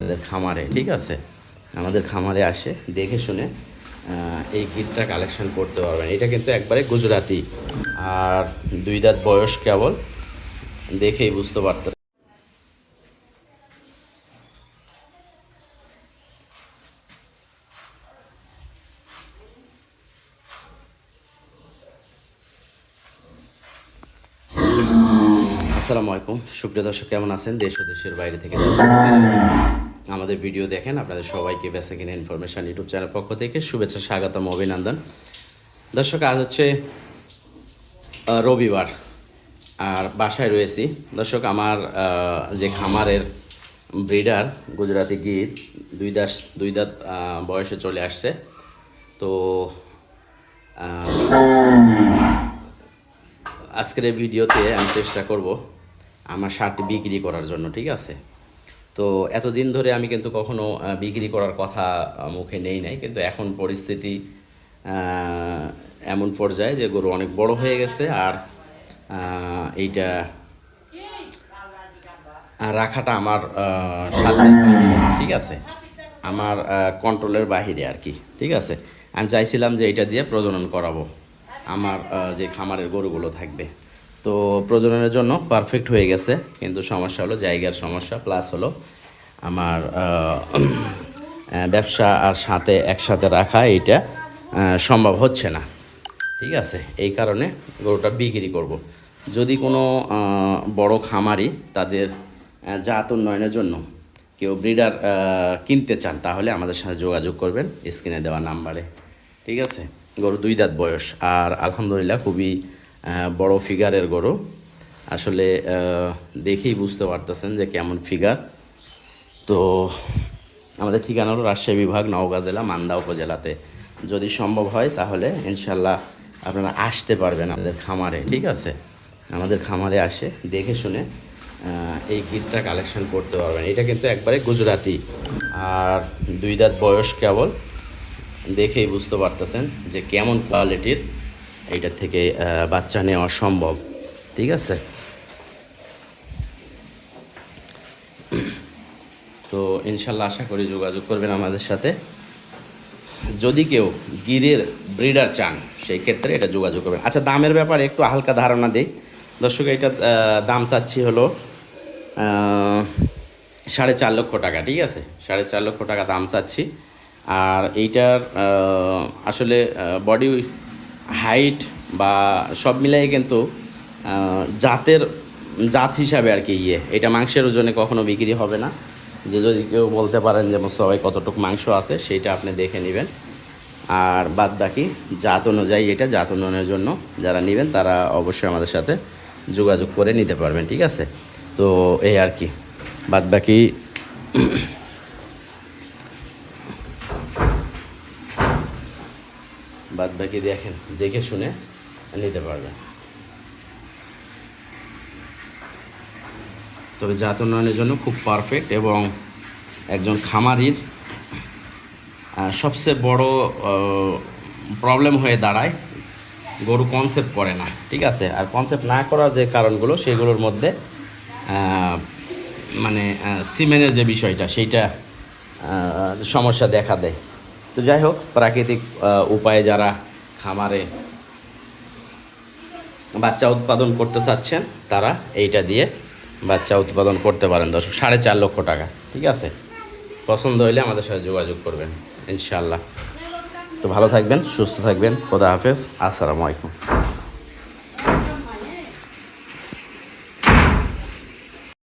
আমাদের খামারে, ঠিক আছে? আমাদের খামারে আসে, দেখে শুনে এই গিটটা কালেকশন করতে পারবেন। এটা কিন্তু একবারে গুজরাতি আর দুই দাঁত বয়স কেবল, দেখেই বুঝতে পারতেন আসসালামু আলাইকুম। সুপ্রিয় দর্শক, কেমন আছেন? দেশ ও দেশের বাইরে থেকে আমাদের ভিডিও দেখেন, আপনাদের সবাইকে বেসা কিনা ইনফরমেশন ইউটিউব চ্যানেল পক্ষ থেকে শুভেচ্ছা, স্বাগতম, অভিনন্দন। দর্শক, আজ হচ্ছে রবিবার, আর বাসায় রয়েছি। দর্শক, আমার যে খামারের ব্রিডার গুজরাটি গীত দুই দাস, দুই দাঁত বয়সে চলে আসছে। তো আজকের ভিডিওতে আমি চেষ্টা করব আমার শার্ট বিক্রি করার জন্য, ঠিক আছে? তো এতদিন ধরে আমি কিন্তু কখনো বিক্রি করার কথা মুখে নেই নাই। কিন্তু এখন পরিস্থিতি এমন পর্যায়ে যে গরু অনেক বড় হয়ে গেছে আর এইটা রাখাটা আমার ঠিক আছে? আমার কন্ট্রোলের বাহিরে আর কি, ঠিক আছে? আমি চাইছিলাম যে এটা দিয়ে প্রজনন করাবো, আমার যে খামারের গরুগুলো থাকবে। তো প্রজননের জন্য পারফেক্ট হয়ে গেছে, কিন্তু সমস্যা হলো জায়গার সমস্যা প্লাস হলো আমার ব্যবসা আর সাথে একসাথে রাখা এটা সম্ভব হচ্ছে না। ঠিক আছে? এই কারণে গরুটা বিক্রি করব। যদি কোনো বড় খামারি তাদের জাত উন্নয়নের জন্য কেউ ব্রিডার কিনতে চান, তাহলে আমাদের সাথে যোগাযোগ করবেন স্ক্রিনে দেওয়া নাম্বারে। ঠিক আছে? গরু দুই দাঁত বয়স আর আলহামদুলিল্লাহ খুবই বড় ফিগারের গরু। আসলে দেখেই বুঝতে পারতেছেন যে কেমন ফিগার তো আমাদের ঠিকানা হলো রাজশাহী বিভাগ, নওগাঁ জেলা, মান্দা উপজেলাতে। যদি সম্ভব হয় তাহলে ইনশাল্লাহ আপনারা আসতে পারবেন আমাদের খামারে, ঠিক আছে? আমাদের খামারে আসে, দেখে শুনে এই গিটটা কালেকশন করতে পারবেন। এটা কিন্তু একবারে গুজরাতি আর দুই দাঁত বয়স কেবল, দেখেই বুঝতে পারতেছেন যে কেমন কোয়ালিটির এইটার থেকে বাচ্চা নেওয়া সম্ভব, ঠিক আছে? তো ইনশাল্লাহ আশা করি যোগাযোগ করবেন আমাদের সাথে। যদি কেউ গিরের ব্রিডার চান, সেই ক্ষেত্রে এটা যোগাযোগ করবেন। আচ্ছা দামের ব্যাপারে একটু হালকা ধারণা দিই। দর্শক এটা দাম চাচ্ছি হলো সাড়ে চার লক্ষ টাকা, ঠিক আছে? সাড়ে চার লক্ষ টাকা দাম চাচ্ছি। আর এইটার আসলে বডি হাইট বা সব মিলাই কিন্তু জাতের, জাত হিসাবে আর কি ইয়ে। এটা মাংসের ওজনে কখনো বিক্রি হবে না। যে যদি কেউ বলতে পারেন যে সবাই কতটুকু মাংস আছে, সেইটা আপনি দেখে নেবেন। আর বাদ বাকি জাত অনুযায়ী এটা, জাত উন্নয়নের জন্য যারা নেবেন তারা অবশ্যই আমাদের সাথে যোগাযোগ করে নিতে পারবেন, ঠিক আছে? তো এই আর কি। বাদ বাকি বাদ বাকি দেখেন, দেখে শুনে নিতে পারবেন। তবে জাত উন্নয়নের জন্য খুব পারফেক্ট এবং একজন খামারির সবচেয়ে বড় প্রবলেম হয়ে দাঁড়ায়। গরু কনসেপ্ট করে না, ঠিক আছে? আর কনসেপ্ট না করার যে কারণগুলো, সেগুলোর মধ্যে মানে সিমেনের যে বিষয়টা, সেইটা সমস্যা দেখা দেয়। তো যাই হোক, প্রাকৃতিক উপায়ে যারা খামারে বাচ্চা উৎপাদন করতে চাচ্ছেন, তারা এইটা দিয়ে বাচ্চা উৎপাদন করতে পারেন দর্শক, সাড়ে চার লক্ষ টাকা, ঠিক আছে? পছন্দ হইলে আমাদের সাথে যোগাযোগ করবেন ইনশাল্লাহ তো ভালো থাকবেন, সুস্থ থাকবেন, খোদা হাফেজ, আসসালামু আলাইকুম।